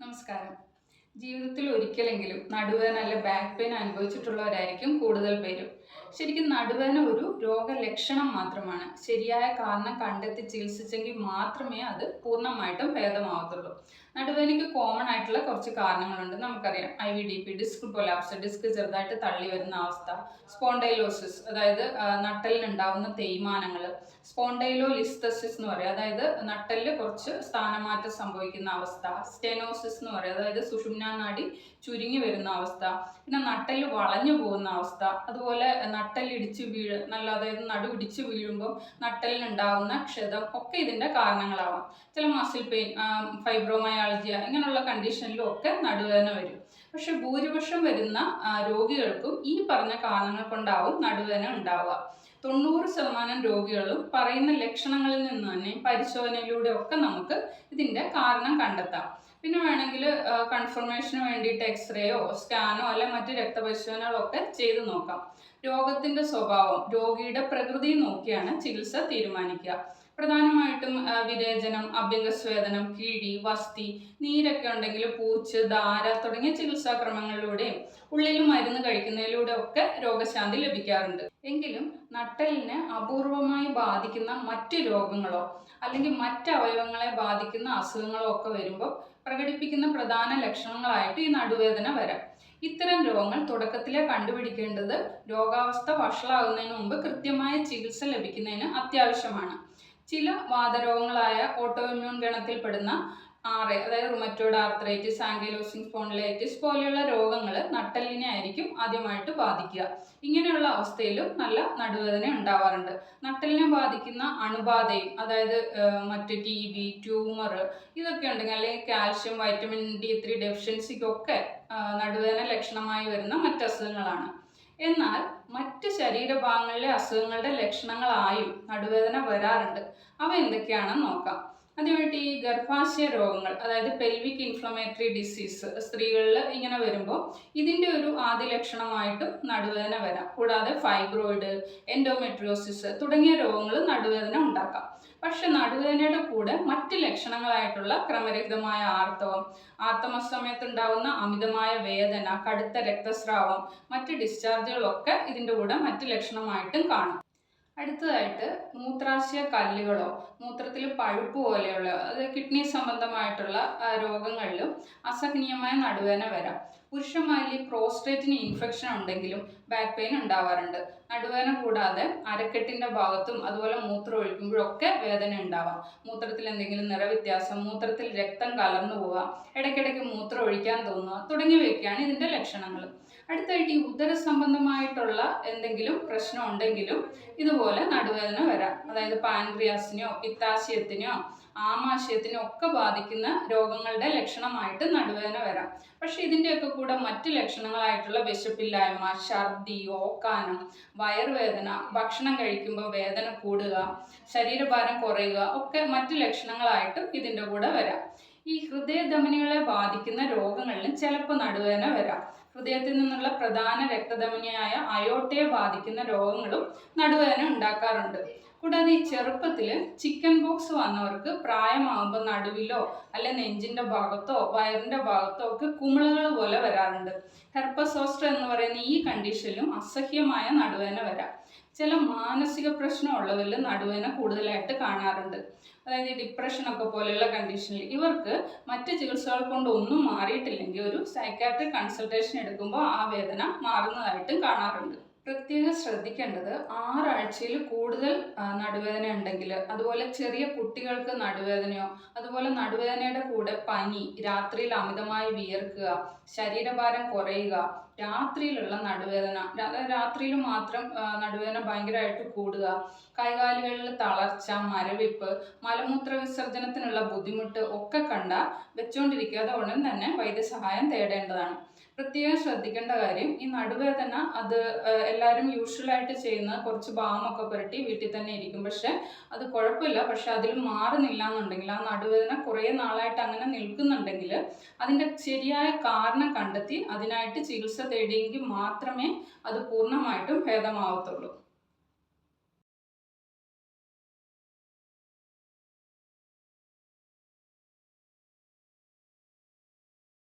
നമസ്കാരം. ജീവിതത്തിൽ ഒരിക്കലെങ്കിലും നടുവേദന അല്ലെ ബാക്ക് പെയിൻ അനുഭവിച്ചിട്ടുള്ളവരായിരിക്കും കൂടുതൽ പേരും. ശരിക്കും നടുവേദന ഒരു രോഗലക്ഷണം മാത്രമാണ്. ശരിയായ കാരണം കണ്ടെത്തി ചികിത്സിച്ചെങ്കിൽ മാത്രമേ അത് പൂർണമായിട്ടും ഭേദമാവത്തുള്ളൂ. നടുവേദനയ്ക്ക് കോമൺ ആയിട്ടുള്ള കുറച്ച് കാരണങ്ങളുണ്ട്. നമുക്കറിയാം. I V D P disc prolapse disc ചെറുതായിട്ട് തള്ളി വരുന്ന അവസ്ഥ സ്പോണ്ടൈലോസിസ് അതായത് നട്ടലിനുണ്ടാവുന്ന തേയ്മാനങ്ങൾ സ്പോണ്ടൈലോ ലിസ്തസിസ് എന്ന് പറയും. അതായത് നട്ടലിൽ കുറച്ച് സ്ഥാനമാറ്റം സംഭവിക്കുന്ന അവസ്ഥ സ്റ്റെനോസിസ് എന്ന് പറയും. അതായത് സുഷുമ്നാടി ചുരുങ്ങി വരുന്ന അവസ്ഥ പിന്നെ നട്ടൽ വളഞ്ഞു പോകുന്ന അവസ്ഥ അതുപോലെ നട്ടലിടിച്ച് വീഴ് നല്ല അതായത് നടു ഇടിച്ച് വീഴുമ്പോൾ നട്ടലിനുണ്ടാവുന്ന ക്ഷതം ഒക്കെ ഇതിന്റെ കാരണങ്ങളാവാം. ചില മസിൽ പെയിൻ ഫൈബ്രോമയാൾജിയ ഇങ്ങനെയുള്ള കണ്ടീഷനിലും ഒക്കെ നടുവേദന വരും. പക്ഷെ ഭൂരിപക്ഷം വരുന്ന രോഗികൾക്കും ഈ പറഞ്ഞ കാരണങ്ങൾ കൊണ്ടാവും നടുവേദന ഉണ്ടാവുക. തൊണ്ണൂറ് ശതമാനം രോഗികളും പറയുന്ന ലക്ഷണങ്ങളിൽ നിന്ന് തന്നെ പരിശോധനയിലൂടെ ഒക്കെ നമുക്ക് ഇതിന്റെ കാരണം കണ്ടെത്താം. പിന്നെ വേണമെങ്കിൽ കൺഫർമേഷന് വേണ്ടിയിട്ട് എക്സ്റേയോ സ്കാനോ അല്ലെ മറ്റ് രക്തപരിശോധനകളോ ഒക്കെ ചെയ്തു നോക്കാം. രോഗത്തിന്റെ സ്വഭാവം രോഗിയുടെ പ്രകൃതി നോക്കിയാണ് ചികിത്സ തീരുമാനിക്കുക. പ്രധാനമായിട്ടും വിരേചനം അഭ്യംഗസ്വേദനം കിഴി വസ്തി നീരൊക്കെ ഉണ്ടെങ്കിൽ പൂച്ച് ധാര തുടങ്ങിയ ചികിത്സാക്രമങ്ങളിലൂടെയും ഉള്ളിൽ മരുന്ന് കഴിക്കുന്നതിലൂടെ ഒക്കെ രോഗശാന്തി ലഭിക്കാറുണ്ട്. എങ്കിലും നട്ടലിനെ അപൂർവമായി ബാധിക്കുന്ന മറ്റു രോഗങ്ങളോ അല്ലെങ്കിൽ മറ്റ് അവയവങ്ങളെ ബാധിക്കുന്ന അസുഖങ്ങളോ ഒക്കെ വരുമ്പോൾ പ്രകടിപ്പിക്കുന്ന പ്രധാന ലക്ഷണങ്ങളായിട്ട് ഈ നടുവേദന വരാം. ഇത്തരം രോഗങ്ങൾ തുടക്കത്തിലെ കണ്ടുപിടിക്കേണ്ടത് രോഗാവസ്ഥ വഷളാകുന്നതിന് മുമ്പ് കൃത്യമായ ചികിത്സ ലഭിക്കുന്നതിന് അത്യാവശ്യമാണ്. ചില വാതരോഗങ്ങളായ ഓട്ടോഇമ്മ്യൂൺ ഗണത്തിൽപ്പെടുന്ന ആറ് അതായത് റുമറ്റോഡ് ആർത്രൈറ്റിസ് ആങ്കിലോസിംഗ് സ്പോണ്ടിലൈറ്റിസ് പോലെയുള്ള രോഗങ്ങൾ നട്ടലിനെ ആയിരിക്കും ആദ്യമായിട്ട് ബാധിക്കുക. ഇങ്ങനെയുള്ള അവസ്ഥയിലും നല്ല നടുവേദന ഉണ്ടാവാറുണ്ട്. നട്ടലിനെ ബാധിക്കുന്ന അണുബാധയും അതായത് മറ്റ് ടി ബി ട്യൂമർ ഇതൊക്കെ ഉണ്ടെങ്കിൽ അല്ലെങ്കിൽ കാൽഷ്യം വൈറ്റമിൻ ഡി ത്രീ ഡെഫിഷ്യൻസിക്കൊക്കെ നടുവേദന ലക്ഷണമായി വരുന്ന മറ്റ് അസുഖങ്ങളാണ് എന്നാൽ മറ്റ് ശരീരഭാഗങ്ങളിലെ അസുഖങ്ങളുടെ ലക്ഷണങ്ങളായും നടുവേദന വരാറുണ്ട്. അവ എന്തൊക്കെയാണെന്ന് നോക്കാം. ആദ്യമായിട്ട് ഈ ഗർഭാശയ രോഗങ്ങൾ അതായത് പെൽവിക് ഇൻഫ്ലമേറ്ററി ഡിസീസ് സ്ത്രീകളിൽ ഇങ്ങനെ വരുമ്പോൾ ഇതിന്റെ ഒരു ആദ്യ ലക്ഷണമായിട്ടും നടുവേദന വരാം. കൂടാതെ ഫൈബ്രോയിഡ് എൻഡോമെട്രിയോസിസ് തുടങ്ങിയ രോഗങ്ങൾ നടുവേദന ഉണ്ടാക്കാം. പക്ഷെ നടുവേദനയുടെ കൂടെ മറ്റ് ലക്ഷണങ്ങളായിട്ടുള്ള ക്രമരഹിതമായ ആർത്തവം ആർത്തമ സമയത്ത് ഉണ്ടാകുന്ന അമിതമായ വേദന കടുത്ത രക്തസ്രാവം മറ്റ് ഡിസ്ചാർജുകളൊക്കെ ഇതിന്റെ കൂടെ മറ്റ് ലക്ഷണമായിട്ടും കാണും. അടുത്തതായിട്ട് മൂത്രാശയ കല്ലുകളോ മൂത്രത്തിൽ പഴുപ്പ് പോലെയുള്ള അത് കിഡ്നി സംബന്ധമായിട്ടുള്ള രോഗങ്ങളിലും അസഹനീയമായ നടുവേദന വരാം. പുരുഷന്മാരിൽ പ്രോസ്റ്റേറ്റിന് ഇൻഫെക്ഷൻ ഉണ്ടെങ്കിലും ബാക്ക് പെയിൻ ഉണ്ടാവാറുണ്ട്. നടുവേദന കൂടാതെ അരക്കെട്ടിന്റെ ഭാഗത്തും അതുപോലെ മൂത്രം ഒഴിക്കുമ്പോഴൊക്കെ വേദന ഉണ്ടാവാം. മൂത്രത്തിൽ എന്തെങ്കിലും നിറവ്യത്യാസം മൂത്രത്തിൽ രക്തം കലർന്നു പോവുക ഇടയ്ക്കിടയ്ക്ക് മൂത്രം ഒഴിക്കാൻ തോന്നുക തുടങ്ങിയവയൊക്കെയാണ് ഇതിന്റെ ലക്ഷണങ്ങൾ. അടുത്തായിട്ട് ഈ ഉദര സംബന്ധമായിട്ടുള്ള എന്തെങ്കിലും പ്രശ്നം ഉണ്ടെങ്കിലും ഇതുപോലെ നടുവേദന വരാം. അതായത് പാൻക്രിയാസിനോ പിത്താശയത്തിനെയോ ആമാശയത്തിനെയോ ഒക്കെ ബാധിക്കുന്ന രോഗങ്ങളുടെ ലക്ഷണമായിട്ട് നടുവേദന വരാം. പക്ഷെ ഇതിന്റെയൊക്കെ കൂടെ മറ്റ് ലക്ഷണങ്ങളായിട്ടുള്ള വിശപ്പില്ലായ്മ ഛർദി ഓക്കാനം വയറുവേദന ഭക്ഷണം കഴിക്കുമ്പോൾ വേദന കൂടുക ശരീരഭാരം കുറയുക ഒക്കെ മറ്റ് ലക്ഷണങ്ങളായിട്ടും ഇതിന്റെ കൂടെ വരാം. ഈ ഹൃദയധമനികളെ ബാധിക്കുന്ന രോഗങ്ങളിലും ചിലപ്പോൾ നടുവേദന വരാം. ഹൃദയത്തിൽ നിന്നുള്ള പ്രധാന രക്തധമനിയായ അയോട്ടയെ ബാധിക്കുന്ന രോഗങ്ങളും നടുവേദന ഉണ്ടാക്കാറുണ്ട്. കൂടാതെ ഈ ചെറുപ്പത്തിൽ ചിക്കൻ ബോക്സ് വന്നവർക്ക് പ്രായമാകുമ്പോൾ നടുവിലോ അല്ലെ നെഞ്ചിന്റെ ഭാഗത്തോ വയറിന്റെ ഭാഗത്തോ ഒക്കെ കുമിളകൾ പോലെ വരാറുണ്ട്. ഹെർപ്പസോസ്റ്റർ എന്ന് പറയുന്ന ഈ കണ്ടീഷനിലും അസഹ്യമായ നടുവേദന വരാം. ചില മാനസിക പ്രശ്നമുള്ളവരിൽ നടുവേദന കൂടുതലായിട്ട് കാണാറുണ്ട്. അതായത് ഡിപ്രഷനൊക്കെ പോലെയുള്ള കണ്ടീഷനിൽ ഇവർക്ക് മറ്റ് ചികിത്സകൾ കൊണ്ട് ഒന്നും മാറിയിട്ടില്ലെങ്കിൽ ഒരു സൈക്കാട്രിക് കൺസൾട്ടേഷൻ എടുക്കുമ്പോൾ ആ വേദന മാറുന്നതായിട്ടും കാണാറുണ്ട്. പ്രത്യേകം ശ്രദ്ധിക്കേണ്ടത് ആറാഴ്ചയിൽ കൂടുതൽ നടുവേദന ഉണ്ടെങ്കിൽ അതുപോലെ ചെറിയ കുട്ടികൾക്ക് നടുവേദനയോ അതുപോലെ നടുവേദനയുടെ കൂടെ പനി രാത്രിയിൽ അമിതമായി വിയർക്കുക ശരീരഭാരം കുറയുക രാത്രിയിലുള്ള നടുവേദന രാത്രിയിൽ മാത്രം നടുവേദന ഭയങ്കരമായിട്ട് കൂടുക കൈകാലുകളിൽ തളർച്ച മരവിപ്പ് മലമൂത്ര വിസർജനത്തിനുള്ള ബുദ്ധിമുട്ട് ഒക്കെ കണ്ട വെച്ചുകൊണ്ടിരിക്കാതെ ഉടൻ തന്നെ വൈദ്യസഹായം തേടേണ്ടതാണ്. പ്രത്യേകം ശ്രദ്ധിക്കേണ്ട കാര്യം ഈ നടുവേദന അത് എല്ലാവരും യൂഷ്വലായിട്ട് ചെയ്യുന്ന കുറച്ച് ബാമൊക്കെ പുരട്ടി വീട്ടിൽ തന്നെ ഇരിക്കും. പക്ഷെ അത് കുഴപ്പമില്ല. പക്ഷെ അതിൽ മാറുന്നില്ല എന്നുണ്ടെങ്കിൽ ആ നടുവേദന കുറേ നാളായിട്ട് അങ്ങനെ നിൽക്കുന്നുണ്ടെങ്കിൽ അതിന്റെ ശരിയായ കാരണം കണ്ടെത്തി അതിനായിട്ട് ചികിത്സ തേടിയെങ്കിൽ മാത്രമേ അത് പൂർണമായിട്ടും ഭേദമാവത്തുള്ളൂ.